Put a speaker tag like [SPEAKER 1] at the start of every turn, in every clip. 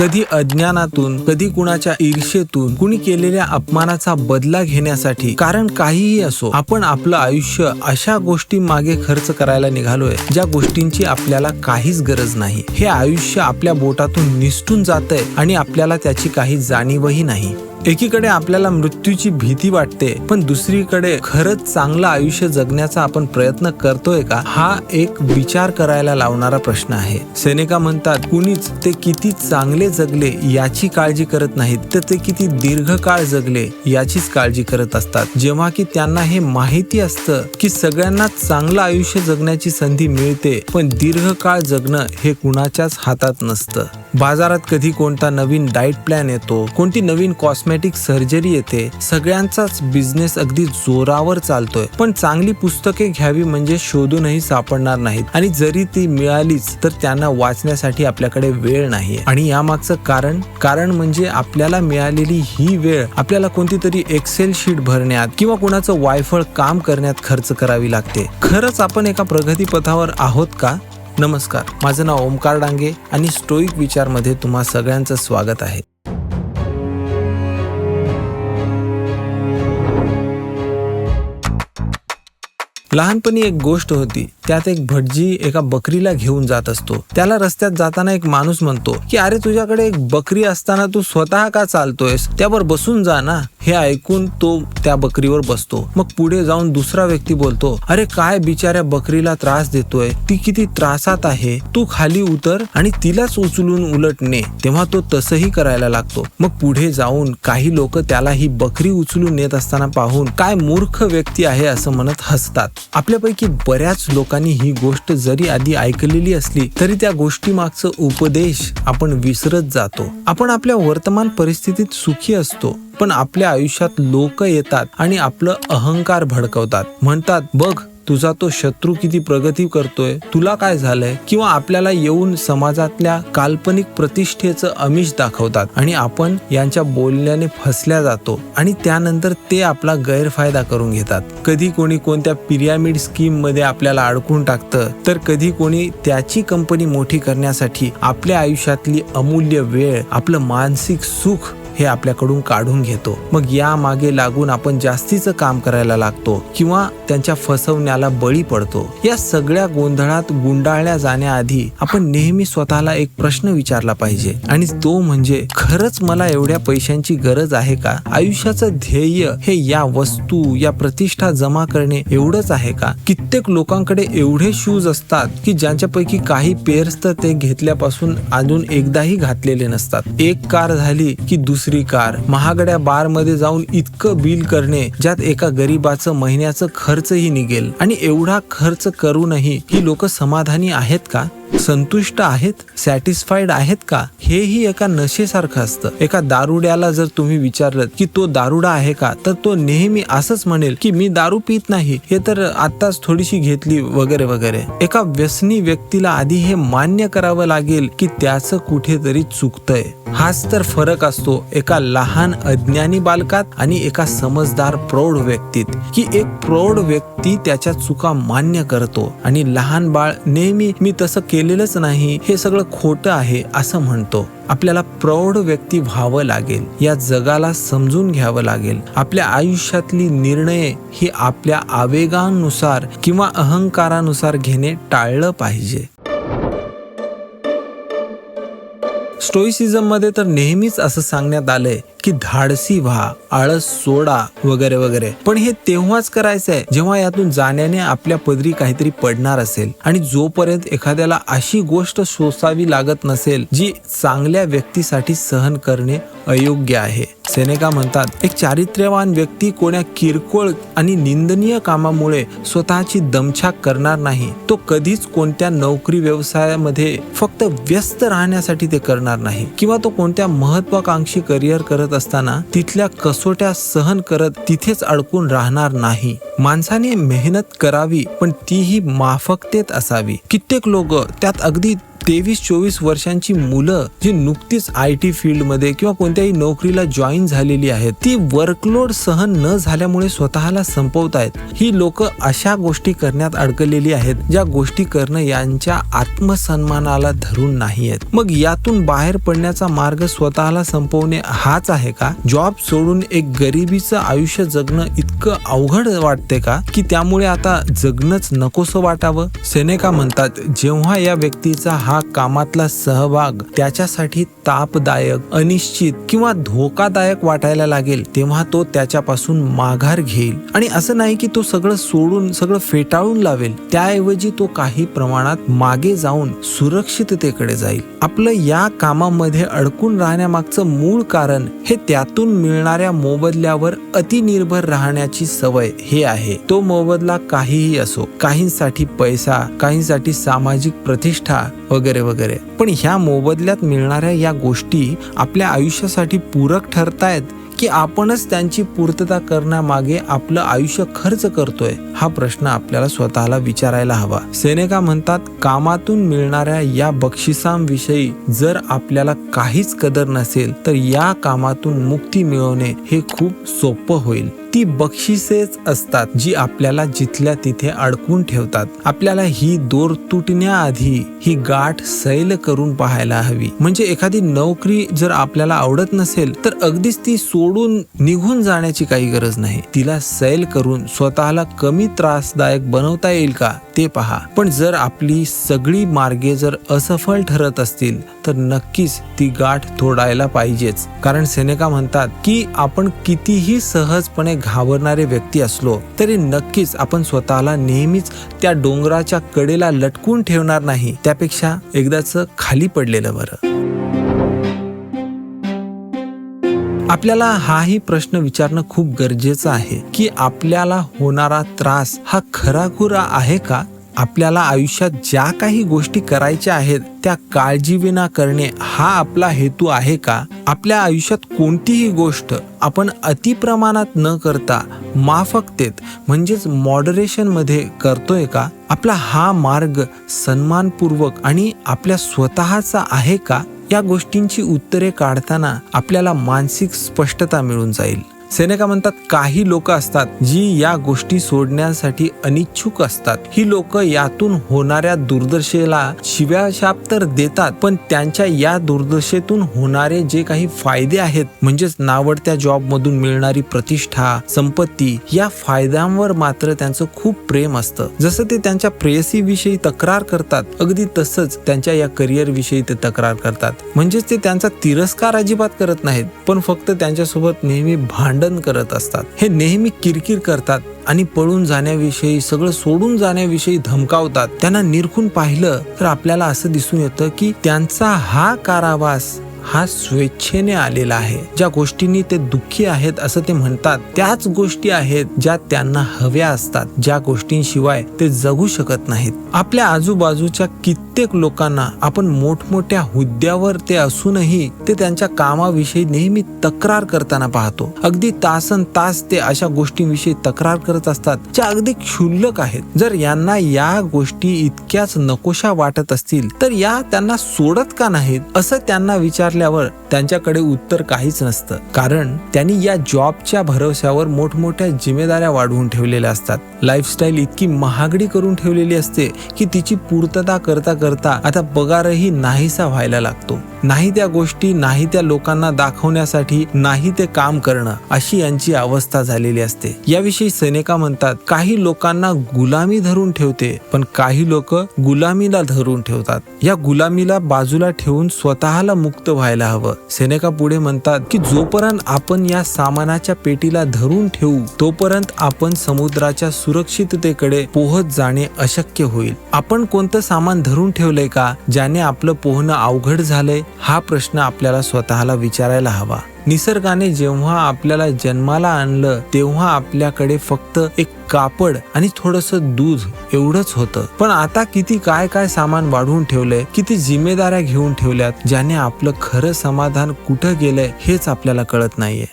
[SPEAKER 1] कधी अज्ञानातून कधी कुणाच्या ईर्षेतून कुणी केलेल्या अपमानाचा बदला घेण्यासाठी. कारण काहीही असो आपण आपलं आयुष्य अशा गोष्टी मागे खर्च करायला निघालोय ज्या गोष्टींची आपल्याला काहीच गरज नाही. हे आयुष्य आपल्या बोटातून निसटून जातंय आणि आपल्याला त्याची काही जाणीवही नाही. एकीकडे आपल्याला मृत्यूची भीती वाटते पण दुसरीकडे खरंच चांगलं आयुष्य जगण्याचा आपण प्रयत्न करतोय का? हा एक विचार करायला लावणारा प्रश्न आहे. सेनेका म्हणतात कुणीच ते किती चांगले जगले याची काळजी करत नाहीत तर ते किती दीर्घकाळ जगले याचीच काळजी करत असतात. जेव्हा की त्यांना हे माहिती असतं की सगळ्यांना चांगलं आयुष्य जगण्याची संधी मिळते पण दीर्घकाळ जगणं हे कुणाच्याच हातात नसतं. बाजारात कधी कोणता नवीन डाएट प्लॅन येतो कोणती नवीन कॉस्मेटिक सर्जरी येते सगळ्यांचाच बिझनेस अगदी जोरावर चालतोय. पण चांगली पुस्तके घ्यावी म्हणजे शोधूनही सापडणार नाहीत. आणि जरी ती मिळालीच तर त्यांना वाचण्यासाठी आपल्याकडे वेळ नाही आणि यामागचं कारण कारण म्हणजे आपल्याला मिळालेली ही वेळ आपल्याला कोणती तरी एक्सेल शीट भरण्यात किंवा कुणाचं वायफळ काम करण्यात खर्च करावी लागते. खरंच आपण एका प्रगतीपथावर आहोत का? नमस्कार माझं नाव ओमकार डांगे आणि स्टोईक विचारमध्ये तुम्हा सगळ्यांचं स्वागत आहे. लहानपणी एक गोष्ट होती त्यात एक भटजी एका बकरीला घेऊन जात असतो. त्याला रस्त्यात जाताना एक माणूस म्हणतो की अरे तुझ्याकडे एक बकरी असताना तू स्वतः का चालतोयस? त्यावर बसून जा ना. हे ऐकून तो त्या बकरीवर बसतो. मग पुढे जाऊन दुसरा व्यक्ती बोलतो अरे काय बिचाऱ्या बकरीला त्रास देतोय? ती किती त्रासात आहे. तू खाली उतर आणि तिलाच उचलून उलटणे तेव्हा तो तसंही करायला लागतो. मग पुढे जाऊन काही लोक त्याला ही बकरी उचलून नेत असताना पाहून काय मूर्ख व्यक्ती आहे असं म्हणत हसतात. आपल्यापैकी बऱ्याच लोक लोकांनी ही गोष्ट जरी आधी ऐकलेली असली तरी त्या गोष्टी मागचं उपदेश आपण विसरत जातो. आपण आपल्या वर्तमान परिस्थितीत सुखी असतो पण आपल्या आयुष्यात लोक येतात आणि आपलं अहंकार भडकवतात. म्हणतात बघ तुझा तो शत्रू किती प्रगती करतोय तुला काय झालंय किंवा आपल्याला येऊन समाजातल्या काल्पनिक प्रतिष्ठेचं अमिष दाखवतात आणि आपण यांच्या बोलण्याने फसल्या जातो आणि त्यानंतर ते आपला गैरफायदा करून घेतात. कधी कोणी कोणत्या पिरामिड स्कीममध्ये आपल्याला अडकून टाकतं तर कधी कोणी त्याची कंपनी मोठी करण्यासाठी आपल्या आयुष्यातली अमूल्य वेळ आपलं मानसिक सुख हे आपल्याकडून काढून घेतो. मग या मागे लागून आपण जास्तीचं काम करायला लागतो किंवा त्यांच्या फसवण्याला बळी पडतो. या सगळ्या गोंधळात गुंडाळल्या जाण्याआधी आपण नेहमी स्वतःला एक प्रश्न विचारला पाहिजे. आणि तो म्हणजे खरंच मला एवढ्या पैशांची गरज आहे का? आयुष्याचं ध्येय हे या वस्तू या प्रतिष्ठा जमा करणे एवढंच आहे का? कित्येक लोकांकडे एवढे शूज असतात की ज्यांच्यापैकी काही पेअर्स तर ते घेतल्यापासून अजून एकदाही घातलेले नसतात. एक कार झाली की दुसरी कार. महागड्या बारमध्ये जाऊन इतकं बिल करणे ज्यात एका गरीबाचं महिन्याचं खर्चही निघेल. आणि एवढा खर्च करूनही ही लोक समाधानी आहेत का? संतुष्ट आहेत सॅटिस्फाईड आहेत का? हेही एका नशेसारखं असतं. एका दारुड्याला जर तुम्ही विचारलं की तो दारुडा आहे का तर तो नेहमी असंच म्हणेल की मी दारू पित नाही. हे तर आताच थोडीशी घेतली वगैरे वगैरे. एका व्यसनी व्यक्तीला आधी हे मान्य करावं लागेल की त्याचं कुठेतरी चुकतंय. हाच तर फरक असतो एका लहान अज्ञानी बालकात आणि एका समजदार प्रौढ व्यक्तीत. की एक प्रौढ व्यक्ती त्याच्या चुका मान्य करतो. आणि लहान बाळ नेहमी मी तसं केलेलंच नाही हे सगळं खोटं आहे असं म्हणतो. आपल्याला प्रौढ व्यक्ती व्हावं लागेल. या जगाला समजून घ्यावं लागेल. आपल्या आयुष्यातली निर्णय ही आपल्या आवेगानुसार किंवा अहंकारानुसार घेणे टाळलं पाहिजे. स्टोईसिझममध्ये तर नेहमीच असं सांगण्यात आलंय की धाडसी व्हा आळस सोडा वगैरे वगैरे. पण हे तेव्हाच करायचंय जेव्हा यातून जाण्याने आपल्या पदरी काहीतरी पडणार असेल. आणि जोपर्यंत एखाद्याला अशी गोष्ट सोसावी लागत नसेल जी चांगल्या व्यक्तीसाठी सहन करणे अयोग्य आहे. सेनेका म्हणतात एक चारित्र्यवान व्यक्ती कोण्या किरकोळ आणि निंदनीय कामामुळे स्वतःची दमछाक करणार नाही. तो कधीच कोणत्या नोकरी व्यवसायामध्ये फक्त व्यस्त राहण्यासाठी ते करणार नाही. किंवा तो कोणत्या महत्वाकांक्षी करिअर करत असताना तिथल्या कसोट्या सहन करत तिथेच अडकून राहणार नाही. माणसाने मेहनत करावी पण तीही माफकतेत असावी. कित्येक लोक त्यात अगदी तेवीस चोवीस वर्षांची मुलं जी नुकतीच आय टी फील्डमध्ये किंवा कोणत्याही नोकरीला जॉईन झालेली आहेत ती वर्कलोड सहन न झाल्यामुळे स्वतःला संपवतायत ही लोक अशा गोष्टी करण्यात अडकलेली आहेत ज्या गोष्टी करणं यांच्या आत्मसन्मानाला धरून नाही आहेत. मग यातून बाहेर पडण्याचा मार्ग स्वतःला संपवणे हाच आहे का? जॉब सोडून एक गरिबीचं आयुष्य जगणं इतकं अवघड वाटते का? की त्यामुळे आता जगणंच नकोसं वाटावं? सेनेका म्हणतात जेव्हा या व्यक्तीचा हा हा कामातला सहभाग त्याच्यासाठी तापदायक अनिश्चित किंवा धोकादायक वाटायला लागेल तेव्हा तो त्याच्यापासून माघार घेईल. आणि असं नाही की तो सगळं सोडून सगळं फेटाळून लावेल. त्याऐवजी तो काही प्रमाणात मागे जाऊन सुरक्षिततेकडे जाईल. आपलं या कामामध्ये अडकून राहण्यामागचं मूळ कारण हे त्यातून मिळणाऱ्या मोबदल्यावर अतिनिर्भर राहण्याची सवय हे आहे. तो मोबदला काहीही असो काहींसाठी पैसा काहींसाठी सामाजिक प्रतिष्ठा वगैरे वगैरे. पण ह्या मोबदल्यात मिळणाऱ्या या गोष्टी आपल्या आयुष्यासाठी पूरक ठरतायत की आपणच त्यांची पूर्तता करण्यामागे आपलं आयुष्य खर्च करतोय हा प्रश्न आपल्याला स्वतःला विचारायला हवा. सेनेका म्हणतात कामातून मिळणाऱ्या या बक्षिसांविषयी जर आपल्याला काहीच कदर नसेल तर या कामातून मुक्ती मिळवणे हे खूप सोपं होईल. ती बक्षिसेच असतात जी आपल्याला जिथल्या तिथे अडकून ठेवतात. आपल्याला ही दोर तुटण्याआधी ही गाठ सैल करून पाहायला हवी. म्हणजे एखादी नोकरी जर आपल्याला आवडत नसेल तर अगदीच ती सोडून निघून जाण्याची काही गरज नाही. तिला सैल करून स्वतःला कमी त्रासदायक बनवता येईल का ते पहा. पण जर आपली सगळी मार्गे जर असफल ठरत असतील तर नक्कीच ती गाठ तोडायला पाहिजेच. कारण सेनेका म्हणतात की आपण कितीही सहजपणे घाबरणारे व्यक्ती असलो तरी नक्कीच आपण स्वतःला नेहमीच त्या डोंगराच्या कडेला लटकून ठेवणार नाही. त्यापेक्षा एकदाच खाली पडलेलं बरं. आपल्याला हाही प्रश्न विचारणं खूप गरजेचं आहे की आपल्याला होणारा त्रास हा खराखुरा आहे का? आपल्याला आयुष्यात ज्या काही गोष्टी करायच्या आहेत त्या काळजीविना करणे हा आपला हेतू आहे का? आपल्या आयुष्यात कोणतीही गोष्ट आपण अतिप्रमाणात न करता माफकतेत म्हणजेच मॉडरेशनमध्ये करतोय का? आपला हा मार्ग सन्मानपूर्वक आणि आपल्या स्वतःचा आहे का? या गोष्टींची उत्तरे काढताना आपल्याला मानसिक स्पष्टता मिळून जाईल. सेनेका म्हणतात काही लोक असतात जी या गोष्टी सोडण्यासाठी अनिच्छुक असतात. ही लोक यातून होणाऱ्या दुर्दशेला शिव्याशाप तर देतात पण त्यांच्या या दुर्दशेतून होणारे जे काही फायदे आहेत म्हणजेच नावडत्या जॉब मधून मिळणारी प्रतिष्ठा संपत्ती या फायद्यांवर मात्र त्यांचं खूप प्रेम असतं. जसं ते त्यांच्या प्रेयसीविषयी तक्रार करतात अगदी तसंच त्यांच्या या करिअर विषयी ते तक्रार करतात. म्हणजेच ते त्यांचा तिरस्कार अजिबात करत नाहीत पण फक्त त्यांच्यासोबत नेहमी भांडण करत असतात. हे नेहमी किरकिर करतात आणि पळून जाण्याविषयी सगळं सोडून जाण्याविषयी धमकावतात. त्यांना निरखून पाहिलं तर आपल्याला असं दिसून येतं की त्यांचा हा कारावास हा स्वेच्छेने आलेला आहे. ज्या गोष्टींनी ते दुःखी आहेत असं ते म्हणतात त्याच गोष्टी आहेत ज्या त्यांना हव्या असतात. ज्या गोष्टींशिवाय ते जगू शकत नाहीत. आपल्या आजूबाजूच्या कित्येक लोकांना आपण मोठमोठ्या हुद्द्यावर ते असूनही ते त्यांच्या कामाविषयी नेहमी तक्रार करताना पाहतो. अगदी तासन तास ते अशा गोष्टींविषयी तक्रार करत असतात ज्या अगदी क्षुल्लक आहेत. जर यांना या गोष्टी इतक्याच नकोशा वाटत असतील तर या त्यांना सोडत का नाहीत? असं त्यांना विचारल्यावर त्यांच्याकडे उत्तर काहीच नसतं. कारण त्यांनी या जॉबच्या भरोश्यावर मोठमोठ्या जिम्मेदाऱ्या वाढवून ठेवलेल्या असतात. लाईफस्टाईल इतकी महागडी करून ठेवलेली असते की तिची पूर्तता करता करता आता पगारही नाहीसा व्हायला लागतो. नाही त्या गोष्टी नाही त्या लोकांना दाखवण्यासाठी नाही ते काम करणं अशी यांची अवस्था झालेली असते. याविषयी सैनिका म्हणतात काही लोकांना गुलामी धरून ठेवते पण काही लोक गुलामीला धरून ठेवतात. या गुलामीला बाजूला ठेवून स्वतःला मुक्त व्हायला हवं. सेनेका पुढे म्हणतात की जोपर्यंत आपण या सामानाच्या पेटीला धरून ठेवू तोपर्यंत आपण समुद्राच्या सुरक्षिततेकडे पोहत जाणे अशक्य होईल. आपण कोणतं सामान धरून ठेवलंय का? ज्याने आपलं पोहणं अवघड झालंय हा प्रश्न आपल्याला स्वतःला विचारायला हवा. निसर्गाने जेव्हा आपल्याला जन्माला आणलं तेव्हा आपल्याकडे फक्त एक कापड आणि थोडस दूध एवढंच होतं. पण आता किती काय काय सामान वाढवून ठेवलंय किती जिम्मेदाऱ्या घेऊन ठेवल्यात ज्याने आपलं खरं समाधान कुठं गेलंय हेच आपल्याला कळत नाहीये.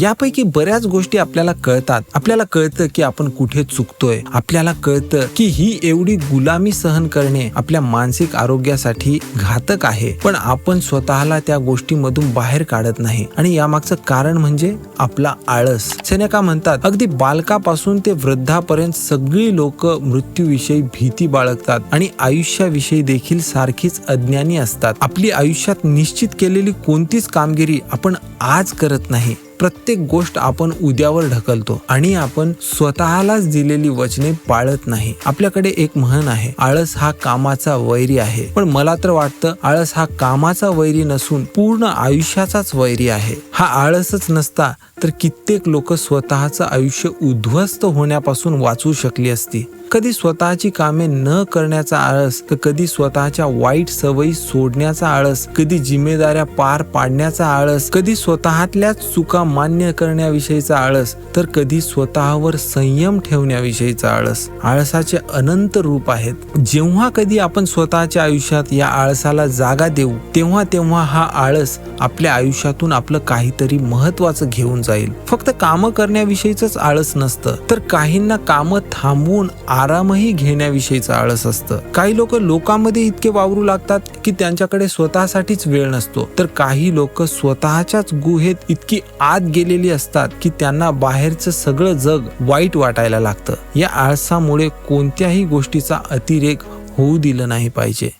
[SPEAKER 1] यापैकी बऱ्याच गोष्टी आपल्याला कळतात. आपल्याला कळतं की आपण कुठे चुकतोय. आपल्याला कळतं की ही एवढी गुलामी सहन करणे आपल्या मानसिक आरोग्यासाठी घातक आहे. पण आपण स्वतःला त्या गोष्टीमधून बाहेर काढत नाही. आणि यामागचं कारण म्हणजे आपला आळस. सेनेका म्हणतात अगदी बालकापासून ते वृद्धापर्यंत सगळी लोक मृत्यूविषयी भीती बाळगतात आणि आयुष्याविषयी देखील सारखीच अज्ञानी असतात. आपली आयुष्यात निश्चित केलेली कोणतीच कामगिरी आपण आज करत नाही. प्रत्येक गोष्ट आपण उद्यावर ढकलतो आणि आपण स्वतःलाच दिलेली वचने पाळत नाही. आपल्याकडे एक म्हण आहे आळस हा कामाचा वैरी आहे. पण मला तर वाटतं आळस हा कामाचा वैरी नसून पूर्ण आयुष्याचाच वैरी आहे. हा आळसच नसता तर कित्येक लोक स्वतःचं आयुष्य उद्ध्वस्त होण्यापासून वाचू शकली असती. कधी स्वतःची कामे न करण्याचा आळस तर कधी स्वतःच्या वाईट सवयी सोडण्याचा आळस कधी जिम्मेदाऱ्या पार पाडण्याचा आळस कधी स्वतःतल्या चुका मान्य करण्याविषयीचा आळस तर कधी स्वतःवर संयम ठेवण्याविषयीचा आळस. आळसाचे अनंत रूप आहेत. जेव्हा कधी आपण स्वतःच्या आयुष्यात या आळसाला जागा देऊ तेव्हा तेव्हा हा आळस आपल्या आयुष्यातून आपलं काहीतरी महत्वाचं घेऊन जाईल. फक्त कामं करण्याविषयीच आळस नसतं. तर काहींना कामं थांबवून आरामही घेण्याविषयीचं आळस असतं. काही लोक लोकांमध्ये इतके वावरू लागतात की त्यांच्याकडे स्वतःसाठीच वेळ नसतो. तर काही लोक स्वतःच्याच गुहेत इतकी आत गेलेली असतात की त्यांना बाहेरचं सगळं जग वाईट वाटायला लागतं. या आळसामुळे कोणत्याही गोष्टीचा अतिरेक होऊ दिलं नाही पाहिजे.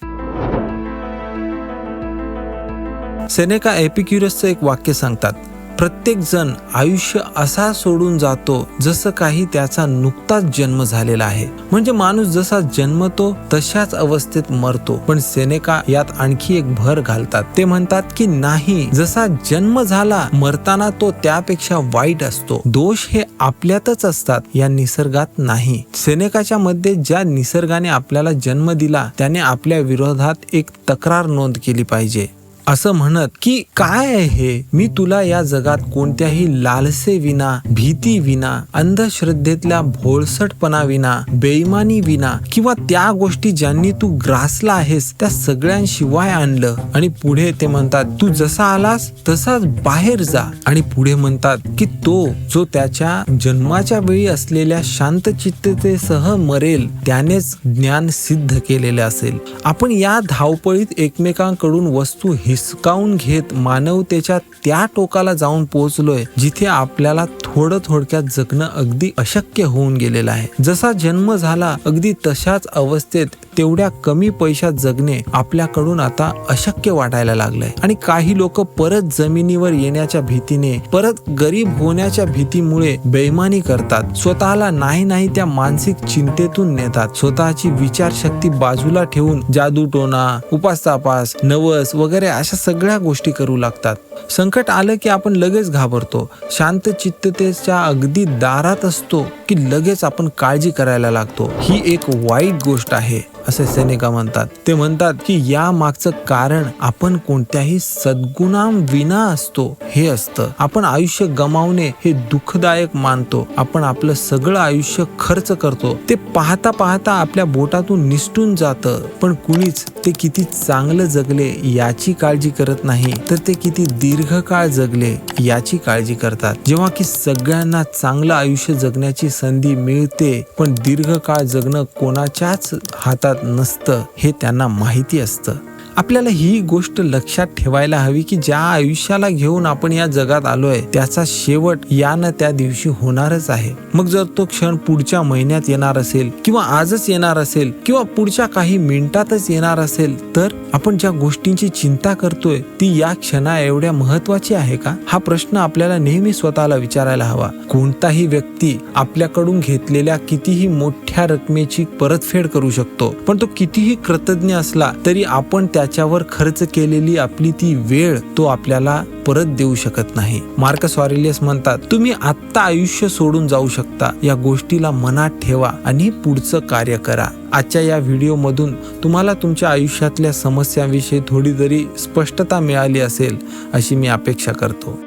[SPEAKER 1] सेनेका एपिक्युरसचं एक वाक्य सांगतात. प्रत्येक जण आयुष्य असा सोडून जातो जसं काही त्याचा नुकताच जन्म झालेला आहे. म्हणजे माणूस जसा जन्मतो तशाच अवस्थेत मरतो. पण सेनेका यात आणखी एक भर घालतात. ते म्हणतात की नाही जसा जन्म झाला मरताना तो त्यापेक्षा वाईट असतो. दोष हे आपल्यातच असतात या निसर्गात नाही. सेनेकाच्या मध्ये ज्या निसर्गाने आपल्याला जन्म दिला त्याने आपल्या विरोधात एक तक्रार नोंद केली पाहिजे. असं म्हणत की काय आहे हे? मी तुला या जगात कोणत्याही लालसे विना भीती विना अंधश्रद्धेतल्या भोळसटपणा विना बेईमानी विना किंवा त्या गोष्टी ज्यांनी तू ग्रासला आहेस त्या सगळ्यांशिवाय आणलं. आणि पुढे ते म्हणतात तू जसा आलास तसाच बाहेर जा. आणि पुढे म्हणतात की तो जो त्याच्या जन्माच्या वेळी असलेल्या शांतचित्ततेसह मरेल त्यानेच ज्ञान सिद्ध केलेले असेल. आपण या धावपळीत एकमेकांकडून वस्तू हिसकावून घेत मानवतेच्या त्या टोकाला जाऊन पोहोचलोय जिथे आपल्याला थोडं थोडक्यात जगणं अगदी अशक्य होऊन गेलेलं आहे. जसा जन्म झाला अगदी तशाच अवस्थेत तेवढ्या कमी पैशात जगणे आपल्याकडून आता अशक्य वाटायला लागलंय. आणि काही लोक परत जमिनीवर येण्याच्या भीतीने परत गरीब होण्याच्या भीतीमुळे बेईमानी करतात. स्वतःला नाही नाही त्या मानसिक चिंतेतून नेतात. स्वतःची विचारशक्ती बाजूला ठेवून जादूटोना उपास तापास नवस वगैरे अशा सगळ्या गोष्टी करू लागतात. संकट आलं की आपण लगेच घाबरतो. शांत चित्ततेच्या अगदी दारात असतो की लगेच आपण काळजी करायला लागतो. ही एक वाईट गोष्ट आहे असे सेनेका म्हणतात. ते म्हणतात की या मागचं कारण आपण कोणत्याही सद्गुणाम विना असतो हे असतं. आपण आयुष्य गमावणे हे दुःखदायक मानतो. आपण आपलं सगळं आयुष्य खर्च करतो. ते पाहता पाहता आपल्या बोटातून निसटून जातं. पण कुणीच ते किती चांगलं जगले याची काळजी करत नाही. तर ते किती दीर्घकाळ जगले याची काळजी करतात. जेव्हा की सगळ्यांना चांगलं आयुष्य जगण्याची संधी मिळते पण दीर्घकाळ जगणं कोणाच्याच हातात नसतं हे त्यांना माहिती असतं. आपल्याला ही गोष्ट लक्षात ठेवायला हवी की ज्या आयुष्याला घेऊन आपण या जगात आलोय त्याचा शेवट यानं त्या दिवशी होणारच आहे. मग जर तो क्षण पुढच्या महिन्यात येणार असेल किंवा आजच येणार असेल किंवा पुढच्या काही मिनिटातच येणार असेल तर आपण ज्या गोष्टींची चिंता करतोय ती या क्षणा एवढ्या महत्वाची आहे का? हा प्रश्न आपल्याला नेहमी स्वतःला विचारायला हवा. कोणताही व्यक्ती आपल्याकडून घेतलेल्या कितीही मोठ्या रकमेची परतफेड करू शकतो. पण तो कितीही कृतज्ञ असला तरी आपण त्याच्यावर खर्च केलेली आपली ती वेळ तो आपल्याला परत देऊ शकत नाही. मार्कस ऑरेलियस म्हणतात तुम्ही आत्ता आयुष्य सोडून जाऊ शकता. या गोष्टीला मनात ठेवा आणि पुढचं कार्य करा. आजच्या या व्हिडिओमधून तुम्हाला तुमच्या आयुष्यातल्या समस्यांविषयी थोडी तरी स्पष्टता मिळाली असेल अशी मी अपेक्षा करतो.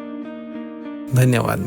[SPEAKER 1] धन्यवाद.